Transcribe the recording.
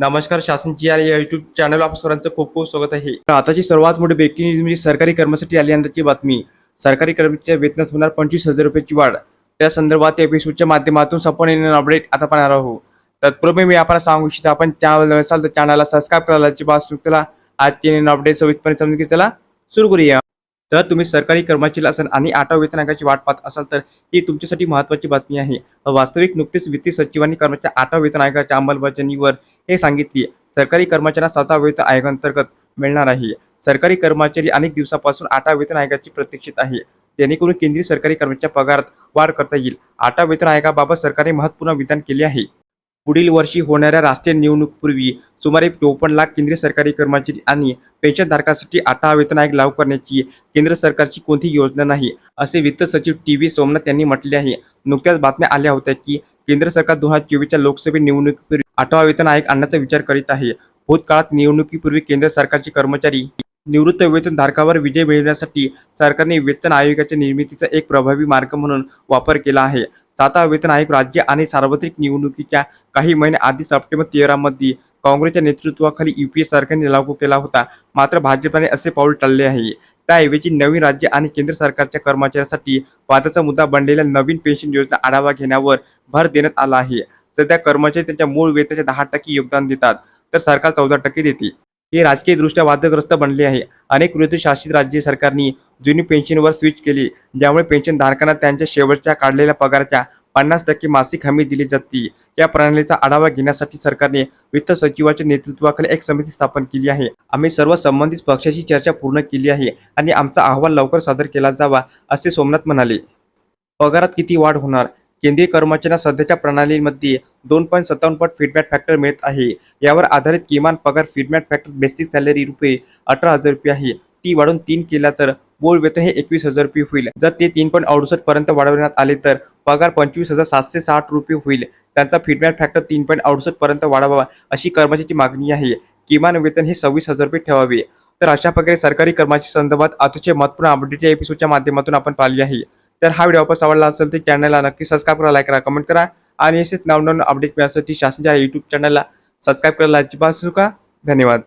नमस्कार शासनची या YouTube channel आप सरांचं खूप खूप स्वागत आहे. आताची सर्वात मोठी ब्रेकिंग न्यूज म्हणजे सरकारी कर्मचारी आल्यानंतरची बातमी. सरकारी कर्मचाऱ्यांच्या वेतनात होणार पंचवीस हजार रुपयाची वाढ. त्या संदर्भात एपिसोडच्या माध्यमातून संपूर्ण अपडेट आता पाहणार आहोत. तत्पूर्वी मी आपण सांगू इच्छितो आपण चॅनल नसाल तर चॅनलला सबस्क्राईब करायला बात चला आजची अपडेट सविस्तपणे समजून घे चला सुरू करूया. जर तुम्ही सरकारी कर्मचारी असाल आणि आठवा वेतन वाट पाहत असाल तर ही तुमच्यासाठी महत्त्वाची बातमी आहे. वास्तविक नुकतेच वित्तीय सचिवांनी कर्मचारी आठवा वेतन अंमलबजावणीवर हे सांगितले. सरकारी कर्मचाऱ्यांना सातवा वेतन आयोगांतर्गत मिळणार आहे. सरकारी कर्मचारी अनेक दिवसापासून आठवा वेतन आयोगाची प्रतीक्षित आहे. जेणेकरून केंद्रीय सरकारी कर्मचाऱ्यांच्या पगारात वाढ करता येईल. आठवा वेतन आयोगाबाबत सरकारने महत्त्वपूर्ण विधान केले आहे. पुढील वर्षी होणाऱ्या राष्ट्रीय निवडणुकीपूर्वी सुमारे चोपन्न लाख केंद्रीय सरकारी कर्मचारी आणि पेन्शनधारकांसाठी आठवा वेतन आयोग लागू करण्याची केंद्र सरकारची कोणतीही योजना नाही असे वित्त सचिव टी व्ही सोमनाथ यांनी म्हटले आहे. नुकत्याच बातम्या आल्या होत्या की केंद्र सरकार दोन हजार चोवीसच्या लोकसभा निवडणुकीपूर्वी आठवा वेतन आयोग आणण्याचा विचार करीत आहे. भूतकाळात निवडणुकीपूर्वी केंद्र सरकारचे कर्मचारी निवृत्त वेतनधारकावर विजय मिळवण्यासाठी सरकारने वेतन आयोगाच्या निर्मितीचा एक प्रभावी मार्ग म्हणून वापर केला आहे. सातवा वेतन आयोग राज्य आणि सार्वत्रिक निवडणुकीच्या काही महिने आधी सप्टेंबर तेरामध्ये काँग्रेसच्या नेतृत्वाखाली युपीए सरकारने लागू केला होता. मात्र भाजपाने असे पाऊल टाळले आहे. त्याऐवजी नवीन राज्य आणि केंद्र सरकारच्या कर्मचाऱ्यांसाठी वादाचा मुद्दा बनलेल्या नवीन पेन्शन योजना आढावा घेण्यावर भर देण्यात आला आहे. सध्या कर्मचारी त्यांच्या मूळ वेतनाचे दहा टक्के योगदान देतात. तर सरकार चौदा टक्के देते. हे राजकीयदृष्ट्या वादग्रस्त बनले आहे. अनेक विरोधी शासित राज्य सरकारनी जुनी पेन्शनवर स्विच केली ज्यामुळे पेन्शनधारकांना त्यांच्या शेवटच्या काढलेल्या पगाराच्या पन्नास टक्के मासिक हमी दिली जाते. या प्रणालीचा आढावा घेण्यासाठी सरकारने वित्त सचिवाच्या नेतृत्वाखाली एक समिती स्थापन केली आहे. आम्ही सर्व संबंधित पक्षाशी चर्चा पूर्ण केली आहे आणि आमचा अहवाल लवकर सादर केला जावा असे सोमनाथ म्हणाले. पगारात किती वाढ होणार? केंद्रीय कर्मचाऱ्यांना सध्याच्या प्रणालीमध्ये दोन पॉईंट सत्तावन्न पट फीडबॅक फॅक्टर मिळत आहे. यावर आधारित किमान पगार फीडबॅक फॅक्टर बेसिक सॅलरी रुपये अठरा हजार रुपये आहे. ती वाढून तीन केला तर बोर्ड वेतन हे एकवीस हजार रुपये होईल. जर ते तीन पॉईंट अडुसष्ट पर्यंत वाढवण्यात आले तर पगार पंचवीस हजार सातशे साठ रुपये होईल. त्यांचा फीडबॅक फॅक्टर तीन पॉईंट अडुसष्ट पर्यंत वाढवावा अशी कर्मचाऱ्याची मागणी आहे. किमान वेतन हे सव्वीस हजार रुपये ठेवावे. तर अशा प्रकारे सरकारी कर्मचारी संदर्भात अतिशय महत्त्वपूर्ण अपडेट या एपिसोडच्या माध्यमातून आपण पाहिली आहे. तर हा व्हिडिओ आपण आवडला असेल तर चॅनलला नक्की सबस्क्राईब करा लाईक करा कमेंट करा. आणि असेच नवनवन अपडेट मिळण्यासाठी शासनच्या युट्यूब चॅनलला सबस्क्राईब करायला अजिबात का धन्यवाद.